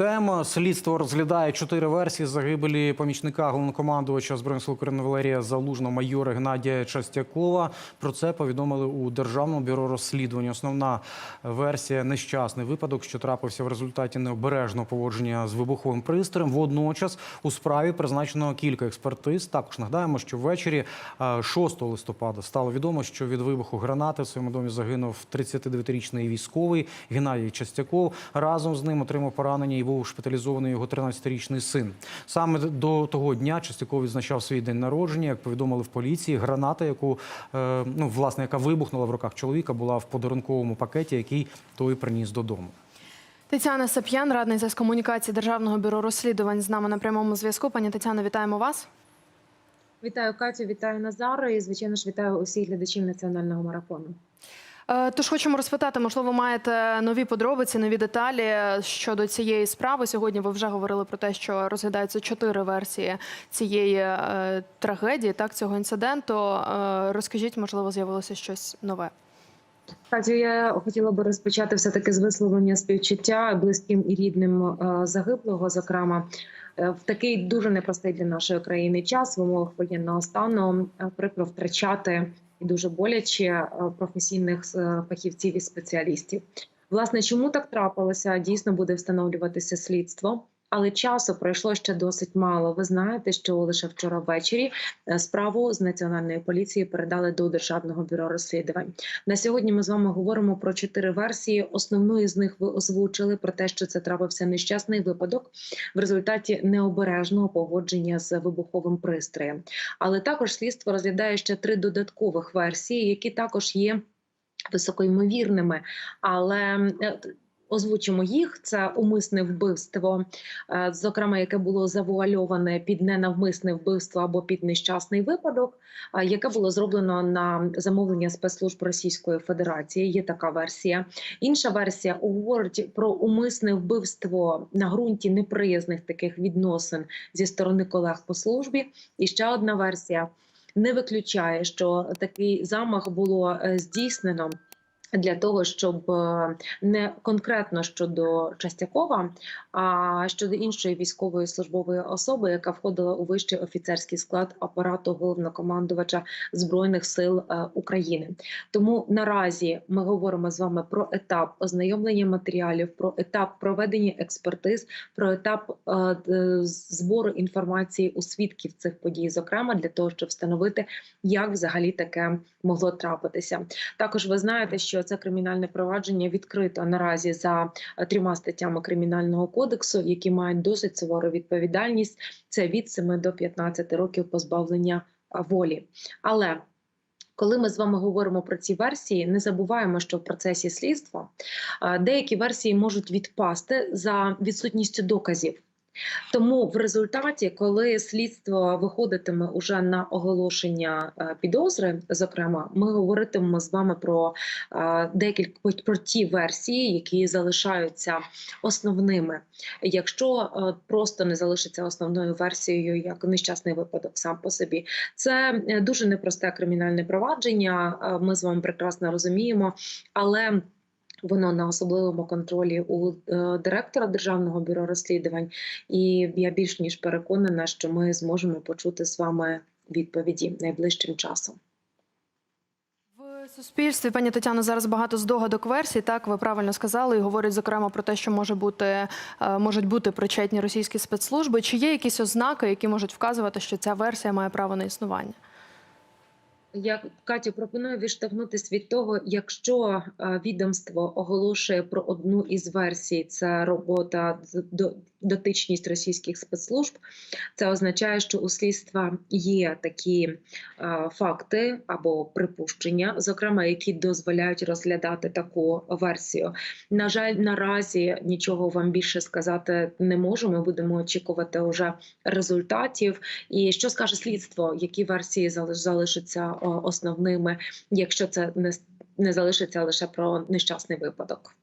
тем. Слідство розглядає чотири версії загибелі помічника головнокомандувача збройних сил України Валерія Залужного майора Геннадія Частякова. Про це повідомили у державному бюро розслідування. Основна версія нещасний випадок, що трапився в результаті необережного поводження з вибуховим пристроєм. Водночас у справі призначено кілька експертиз. Також нагадаємо, що ввечері е, 6 листопада стало відомо, що від вибуху гранати в своєму домі загинув 39-річний військовий Геннадій Частяков. Разом з ним отримав поранення і був шпиталізований його 13-річний син. Саме до того дня Частяков відзначав свій день народження. Як повідомили в поліції, граната, яку е, ну власне яка вибухнула в руках чоловіка, була в подарунковому пакеті, який той приніс додому. Тетяна Сап'ян, радниця з комунікації Державного бюро розслідувань, з нами на прямому зв'язку. Пані Тетяно, вітаємо вас. Вітаю Катю, вітаю Назара і звичайно ж вітаю усіх глядачів національного марафону. Е, Тож хочемо розпитати, можливо, маєте нові подробиці, нові деталі щодо цієї справи. Сьогодні ви вже говорили про те, що розглядаються чотири версії цієї е, трагедії, так цього інциденту. Е, розкажіть, можливо, з'явилося щось нове. Катю, я хотіла би розпочати все таки з висловлення співчуття близьким і рідним загиблого, зокрема. В такий дуже непростий для нашої країни час в умовах воєнного стану прикро втрачати і дуже боляче е, професійних фахівців і спеціалістів. Власне, чому так трапилося? Дійсно буде встановлюватися слідство. Але часу пройшло ще досить мало. Ви знаєте, що лише вчора ввечері е, справу з національної поліції передали до державного бюро розслідувань. На сьогодні ми з вами говоримо про чотири версії. Основну із них ви озвучили про те, що це трапився нещасний випадок в результаті необережного погодження з вибуховим пристроєм. Але також слідство розглядає ще три додаткових версії, які також є високоймовірними. Але е, Озвучимо їх. Це умисне вбивство, е, зокрема, яке було завуальоване під ненавмисне вбивство або під нещасний випадок, яке було зроблено на замовлення спецслужб Російської Федерації. Є така версія. Інша версія говорить про умисне вбивство на ґрунті неприязних таких відносин зі сторони колег по службі. І ще одна версія не виключає, що такий замах було е, здійснено. Для того щоб е, не конкретно щодо Частякова, а щодо іншої військової службової особи, яка входила у вищий офіцерський склад апарату головнокомандувача збройних сил е, України. Тому наразі ми говоримо з вами про етап ознайомлення матеріалів, про етап проведення експертиз, про етап е, збору інформації у свідків цих подій, зокрема для того, щоб встановити, як взагалі таке могло трапитися. Також ви знаєте, що це кримінальне провадження відкрито наразі за е, трьома статтями кримінального кодексу, які мають досить сувору відповідальність. Це від 7 до 15 років позбавлення волі. Але коли ми з вами говоримо про ці версії, не забуваємо, що в процесі слідства деякі версії можуть відпасти за відсутністю доказів. Тому в результаті, коли слідство виходитиме уже на оголошення е, підозри, зокрема, ми говоритимемо з вами про е, декілька про ті версії, які залишаються основними. Якщо е, просто не залишиться основною версією, як нещасний випадок сам по собі, це дуже непросте кримінальне провадження. Ми з вами прекрасно розуміємо, але. Воно на особливому контролі у е, директора державного бюро розслідувань, і я більш ніж переконана, що ми зможемо почути з вами відповіді найближчим часом. Суспільстві, пані Тетяно, зараз багато здогадок версій. Так, ви правильно сказали, і говорять зокрема про те, що може бути е, можуть бути причетні російські спецслужби. Чи є якісь ознаки, які можуть вказувати, що ця версія має право на існування? Я Катю пропоную відштовхнутися від того, якщо е, відомство оголошує про одну із версій, це робота до- дотичність російських спецслужб. Це означає, що у слідства є такі е, факти або припущення, зокрема, які дозволяють розглядати таку версію. На жаль, наразі нічого вам більше сказати не можу. Ми будемо очікувати уже результатів. І що скаже слідство, які версії залиш- залишаться основними, якщо це не, не залишиться лише про нещасний випадок.